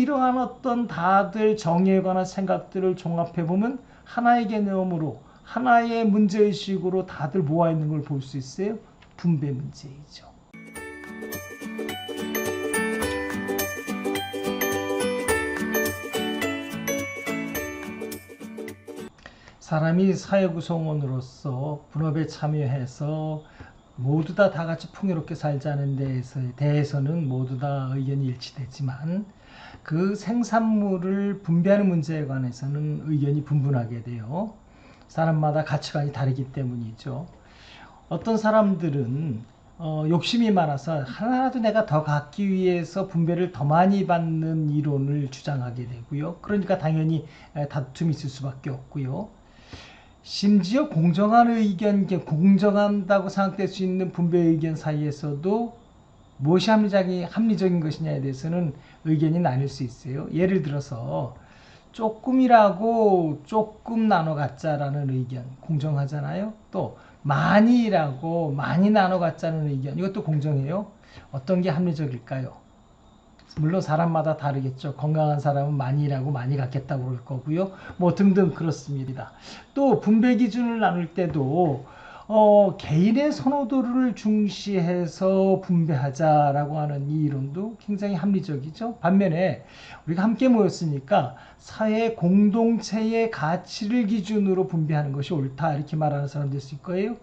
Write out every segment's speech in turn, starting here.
이러한 어떤 다들 정의에 관한 생각들을 종합해 보면 하나의 개념으로 하나의 문제의식으로 다들 모아 있는 걸 볼 수 있어요. 분배 문제이죠. 사람이 사회 구성원으로서 분업에 참여해서 모두 다 다 같이 풍요롭게 살자는 데에서 대해서는 모두 다 의견이 일치되지만 그 생산물을 분배하는 문제에 관해서는 의견이 분분하게 돼요. 사람마다 가치관이 다르기 때문이죠. 어떤 사람들은 어, 욕심이 많아서 하나라도 내가 더 갖기 위해서 분배를 더 많이 받는 이론을 주장하게 되고요. 그러니까 당연히 다툼이 있을 수밖에 없고요. 심지어 공정한 의견, 공정한다고 생각될 수 있는 분배 의견 사이에서도 무엇이 합리적인, 합리적인 것이냐에 대해서는 의견이 나뉠 수 있어요. 예를 들어서 조금이라고 조금 나눠 갖자라는 의견 공정하잖아요. 또 많이라고 많이 나눠 갖자는 의견 이것도 공정해요. 어떤 게 합리적일까요? 물론 사람마다 다르겠죠. 건강한 사람은 많이 일하고 많이 갖겠다고 그럴 거고요. 뭐 등등 그렇습니다. 또 분배 기준을 나눌 때도 어, 개인의 선호도를 중시해서 분배하자라고 하는 이 이론도 굉장히 합리적이죠. 반면에 우리가 함께 모였으니까 사회 공동체의 가치를 기준으로 분배하는 것이 옳다 이렇게 말하는 사람도 있을 거예요.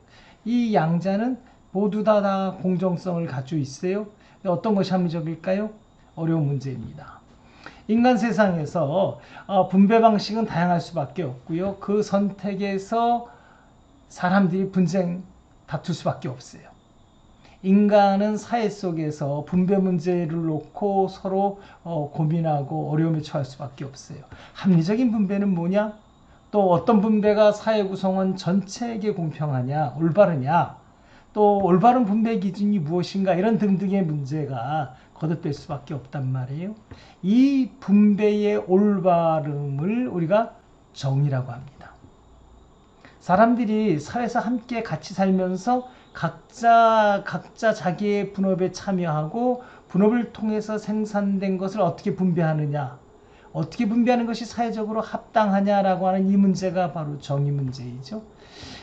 이 양자는 모두 다, 다 공정성을 가지고 있어요. 어떤 것이 합리적일까요? 어려운 문제입니다. 인간 세상에서 어, 분배 방식은 다양할 수밖에 없고요. 그 선택에서 사람들이 분쟁 다툴 수밖에 없어요. 인간은 사회 속에서 분배 문제를 놓고 서로 어, 고민하고 어려움에 처할 수밖에 없어요. 합리적인 분배는 뭐냐? 또 어떤 분배가 사회 구성원 전체에게 공평하냐, 올바르냐, 또 올바른 분배 기준이 무엇인가 이런 등등의 문제가 거듭될 수밖에 없단 말이에요. 이 분배의 올바름을 우리가 정의라고 합니다. 사람들이 사회에서 함께 같이 살면서 각자 각자 자기의 분업에 참여하고 분업을 통해서 생산된 것을 어떻게 분배하느냐, 어떻게 분배하는 것이 사회적으로 합당하냐라고 하는 이 문제가 바로 정의 문제이죠.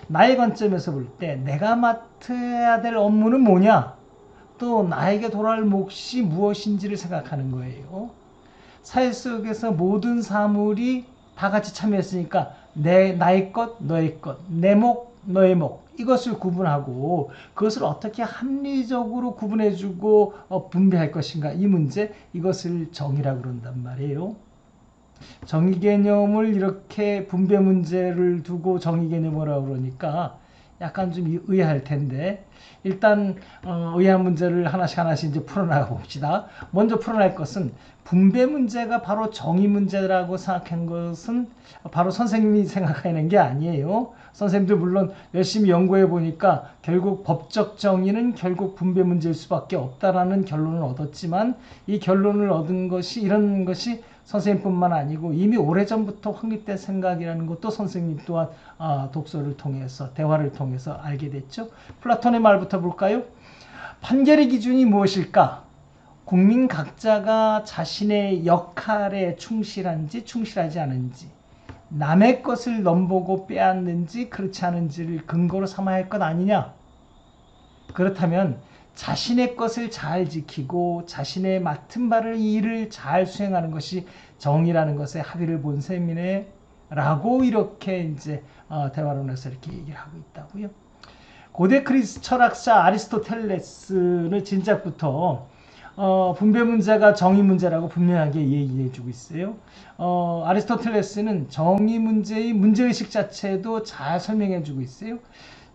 나의 관점에서 볼 때 내가 맡아야 될 업무는 뭐냐? 또 나에게 돌아올 몫이 무엇인지를 생각하는 거예요. 사회 속에서 모든 사물이 다 같이 참여했으니까 내 나의 것, 너의 것, 내 목, 너의 목 이것을 구분하고 그것을 어떻게 합리적으로 구분해주고 어, 분배할 것인가 이 문제 이것을 정의라고 그런단 말이에요. 정의 개념을 이렇게 분배 문제를 두고 정의 개념이라고 그러니까 약간 좀 의아할 텐데 일단 어, 의아한 문제를 하나씩 하나씩 이제 풀어나가 봅시다. 먼저 풀어낼 것은 분배 문제가 바로 정의 문제라고 생각한 것은 바로 선생님이 생각하는 게 아니에요. 선생님들 물론 열심히 연구해 보니까 결국 법적 정의는 결국 분배 문제일 수밖에 없다라는 결론을 얻었지만 이 결론을 얻은 것이 이런 것이 선생님뿐만 아니고 이미 오래전부터 확립된 생각이라는 것도 선생님 또한 아, 독서를 통해서 대화를 통해서 알게 됐죠. 플라톤의 말부터 볼까요? 판결의 기준이 무엇일까? 국민 각자가 자신의 역할에 충실한지 충실하지 않은지 남의 것을 넘보고 빼앗는지 그렇지 않은지를 근거로 삼아야 할 것 아니냐? 그렇다면 자신의 것을 잘 지키고 자신의 맡은 바를 일을 잘 수행하는 것이 정의라는 것에 합의를 본 셈이네 라고 이렇게 이제 어, 대화론에서 이렇게 얘기를 하고 있다고요. 고대 크리스 철학자 아리스토텔레스는 진작부터 어, 분배 문제가 정의 문제라고 분명하게 얘기해 주고 있어요. 어, 아리스토텔레스는 정의 문제의 문제의식 자체도 잘 설명해 주고 있어요.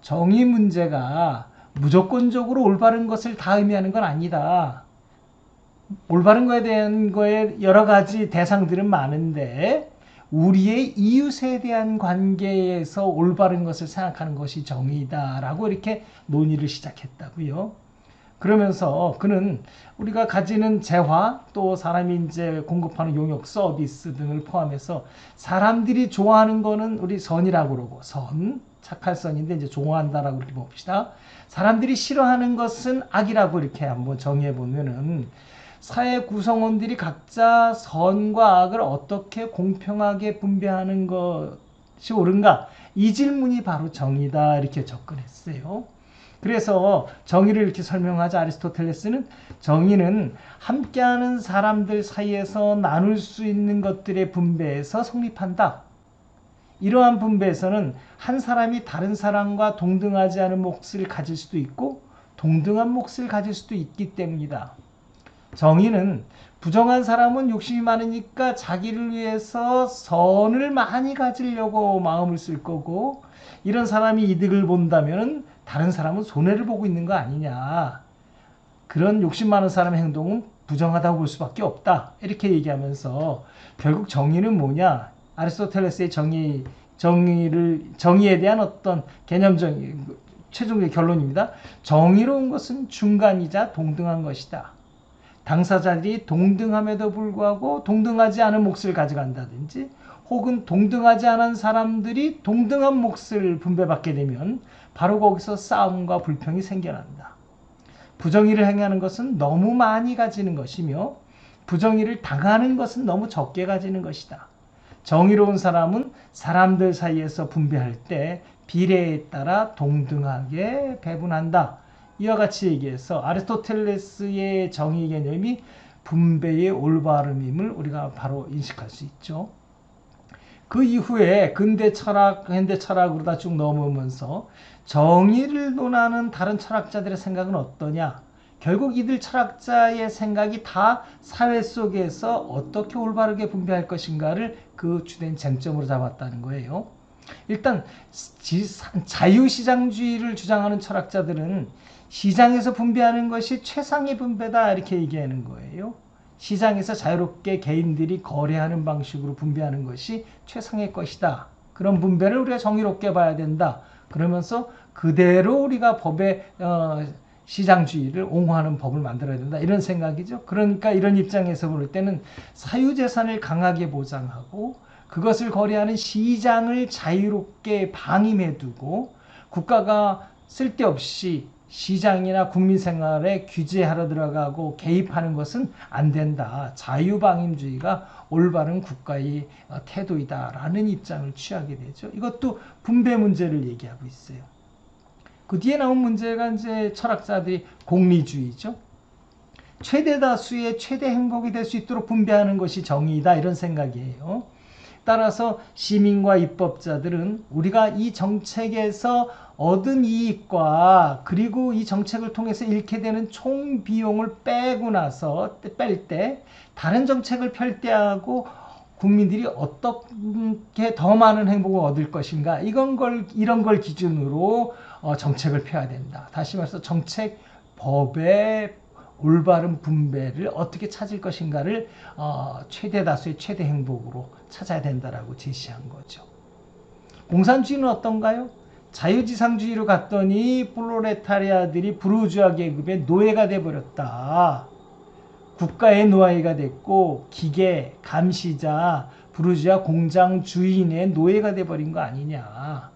정의 문제가 무조건적으로 올바른 것을 다 의미하는 건 아니다. 올바른 거에 대한 거에 여러 가지 대상들은 많은데 우리의 이웃에 대한 관계에서 올바른 것을 생각하는 것이 정의다라고 이렇게 논의를 시작했다고요. 그러면서 그는 우리가 가지는 재화 또 사람이 이제 공급하는 용역 서비스 등을 포함해서 사람들이 좋아하는 거는 우리 선이라고 그러고 선 착할 선인데 이제 좋아한다라고 이렇게 봅시다. 사람들이 싫어하는 것은 악이라고 이렇게 한번 정의해 보면은 사회 구성원들이 각자 선과 악을 어떻게 공평하게 분배하는 것이 옳은가? 이 질문이 바로 정의다 이렇게 접근했어요. 그래서 정의를 이렇게 설명하자 아리스토텔레스는 정의는 함께하는 사람들 사이에서 나눌 수 있는 것들의 분배에서 성립한다. 이러한 분배에서는 한 사람이 다른 사람과 동등하지 않은 몫을 가질 수도 있고 동등한 몫을 가질 수도 있기 때문이다. 정의는 부정한 사람은 욕심이 많으니까 자기를 위해서 선을 많이 가지려고 마음을 쓸 거고 이런 사람이 이득을 본다면 다른 사람은 손해를 보고 있는 거 아니냐. 그런 욕심 많은 사람의 행동은 부정하다고 볼 수밖에 없다. 이렇게 얘기하면서 결국 정의는 뭐냐? 아리스토텔레스의 정의 정의를 정의에 대한 어떤 개념적 최종의 결론입니다. 정의로운 것은 중간이자 동등한 것이다. 당사자들이 동등함에도 불구하고 동등하지 않은 몫을 가져간다든지 혹은 동등하지 않은 사람들이 동등한 몫을 분배받게 되면 바로 거기서 싸움과 불평이 생겨난다. 부정의를 행하는 것은 너무 많이 가지는 것이며 부정의를 당하는 것은 너무 적게 가지는 것이다. 정의로운 사람은 사람들 사이에서 분배할 때 비례에 따라 동등하게 배분한다. 이와 같이 얘기해서 아리스토텔레스의 정의 개념이 분배의 올바름임을 우리가 바로 인식할 수 있죠. 그 이후에 근대 철학, 현대 철학으로 다 쭉 넘으면서 정의를 논하는 다른 철학자들의 생각은 어떠냐? 결국 이들 철학자의 생각이 다 사회 속에서 어떻게 올바르게 분배할 것인가를 그 주된 쟁점으로 잡았다는 거예요. 일단 자유시장주의를 주장하는 철학자들은 시장에서 분배하는 것이 최상의 분배다 이렇게 얘기하는 거예요. 시장에서 자유롭게 개인들이 거래하는 방식으로 분배하는 것이 최상의 것이다. 그런 분배를 우리가 정의롭게 봐야 된다. 그러면서 그대로 우리가 법의 어, 시장주의를 옹호하는 법을 만들어야 된다 이런 생각이죠. 그러니까 이런 입장에서 볼 때는 사유재산을 강하게 보장하고 그것을 거래하는 시장을 자유롭게 방임해두고 국가가 쓸데없이 시장이나 국민 생활에 규제하러 들어가고 개입하는 것은 안 된다. 자유방임주의가 올바른 국가의 태도이다라는 입장을 취하게 되죠. 이것도 분배 문제를 얘기하고 있어요. 그 뒤에 나온 문제가 이제 철학자들이 공리주의죠. 최대 다수의 최대 행복이 될 수 있도록 분배하는 것이 정의이다 이런 생각이에요. 따라서 시민과 입법자들은 우리가 이 정책에서 얻은 이익과 그리고 이 정책을 통해서 잃게 되는 총 비용을 빼고 나서 뺄 때 다른 정책을 펼 때하고 국민들이 어떻게 더 많은 행복을 얻을 것인가 이건 걸 이런 걸 기준으로 어, 정책을 펴야 된다. 다시 말해서 정책 법의 올바른 분배를 어떻게 찾을 것인가를 어, 최대 다수의 최대 행복으로 찾아야 된다라고 제시한 거죠. 공산주의는 어떤가요? 자유지상주의로 갔더니 플로레타리아들이 부르주아 계급의 노예가 돼버렸다. 국가의 노예가 됐고 기계, 감시자, 부르주아 공장 주인의 노예가 돼버린 거 아니냐.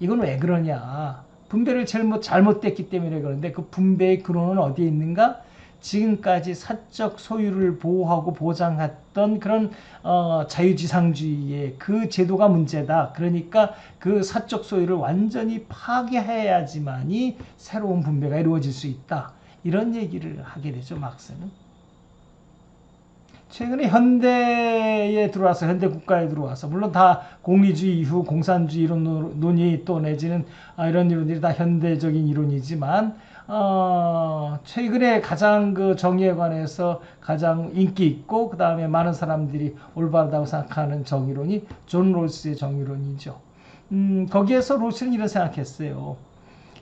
이건 왜 그러냐. 분배를 잘못, 잘못됐기 때문에 그런데 그 분배의 근원은 어디에 있는가? 지금까지 사적 소유를 보호하고 보장했던 그런 어, 자유지상주의의 그 제도가 문제다. 그러니까 그 사적 소유를 완전히 파괴해야지만이 새로운 분배가 이루어질 수 있다. 이런 얘기를 하게 되죠. 막스는. 최근에 현대에 들어와서 현대 국가에 들어와서 물론 다 공리주의 이후 공산주의 이런 논의 또 내지는 아, 이런 이론들이 다 현대적인 이론이지만 어, 최근에 가장 그 정의에 관해서 가장 인기 있고 그 다음에 많은 사람들이 올바르다고 생각하는 정의론이 존 롤스의 정의론이죠. 음, 거기에서 롤스는 이런 생각했어요.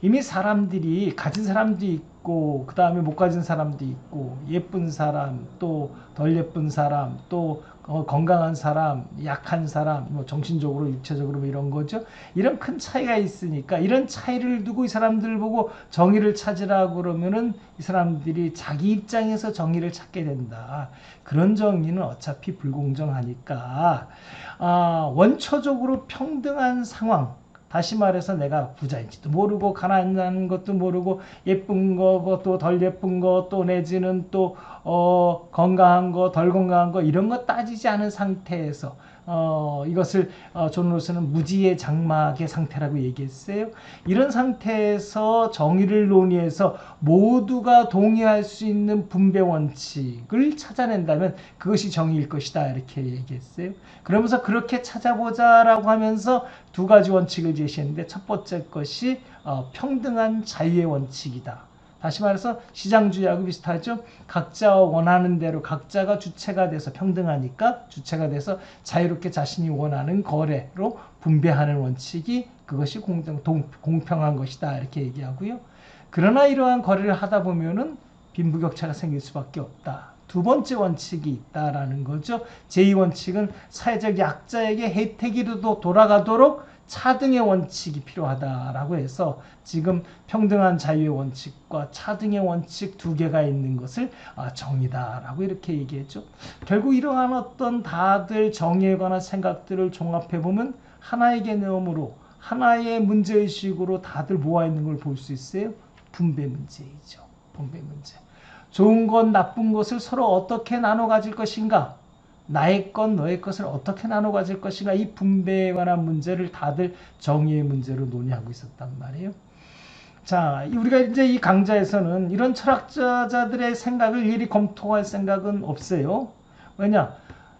이미 사람들이 가진 사람도 있고 그 다음에 못 가진 사람도 있고 예쁜 사람 또 덜 예쁜 사람 또 어, 건강한 사람 약한 사람 뭐 정신적으로 육체적으로 뭐 이런 거죠. 이런 큰 차이가 있으니까 이런 차이를 두고 이 사람들 보고 정의를 찾으라 그러면은 이 사람들이 자기 입장에서 정의를 찾게 된다. 그런 정의는 어차피 불공정하니까. 아, 원초적으로 평등한 상황 다시 말해서 내가 부자인지도 모르고 가난한 것도 모르고 예쁜 거, 또덜 예쁜 거, 또 내지는 또 어, 건강한 거, 덜 건강한 거 이런 거 따지지 않은 상태에서 어, 이것을 어, 존 롤스는 무지의 장막의 상태라고 얘기했어요. 이런 상태에서 정의를 논의해서 모두가 동의할 수 있는 분배 원칙을 찾아낸다면 그것이 정의일 것이다 이렇게 얘기했어요. 그러면서 그렇게 찾아보자라고 하면서 두 가지 원칙을 제시했는데 첫 번째 것이 어, 평등한 자유의 원칙이다. 다시 말해서 시장주의하고 비슷하죠. 각자 원하는 대로 각자가 주체가 돼서 평등하니까 주체가 돼서 자유롭게 자신이 원하는 거래로 분배하는 원칙이 그것이 공정, 동, 공평한 것이다 이렇게 얘기하고요. 그러나 이러한 거래를 하다 보면은 빈부격차가 생길 수밖에 없다. 두 번째 원칙이 있다라는 거죠. 제2원칙은 사회적 약자에게 혜택이라도 돌아가도록 차등의 원칙이 필요하다라고 해서 지금 평등한 자유의 원칙과 차등의 원칙 두 개가 있는 것을 아, 정의다라고 이렇게 얘기했죠. 결국 이러한 어떤 다들 정의에 관한 생각들을 종합해 보면 하나의 개념으로 하나의 문제의식으로 다들 모아 있는 걸 볼 수 있어요. 분배 문제이죠. 분배 문제. 좋은 것, 나쁜 것을 서로 어떻게 나눠 가질 것인가? 나의 것, 너의 것을 어떻게 나눠 가질 것인가? 이 분배에 관한 문제를 다들 정의의 문제로 논의하고 있었단 말이에요. 자, 우리가 이제 이 강좌에서는 이런 철학자들의 생각을 일일이 검토할 생각은 없어요. 왜냐?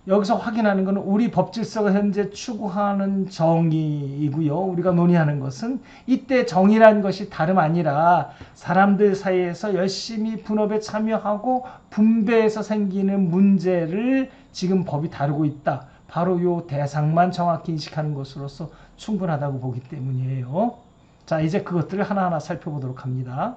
여기서 확인하는 것은 우리 법 질서가 현재 추구하는 정의이고요. 우리가 논의하는 것은 이때 정의란 것이 다름 아니라 사람들 사이에서 열심히 분업에 참여하고 분배해서 생기는 문제를 지금 법이 다루고 있다. 바로 요 대상만 정확히 인식하는 것으로서 충분하다고 보기 때문이에요. 자, 이제 그것들을 하나하나 살펴보도록 합니다.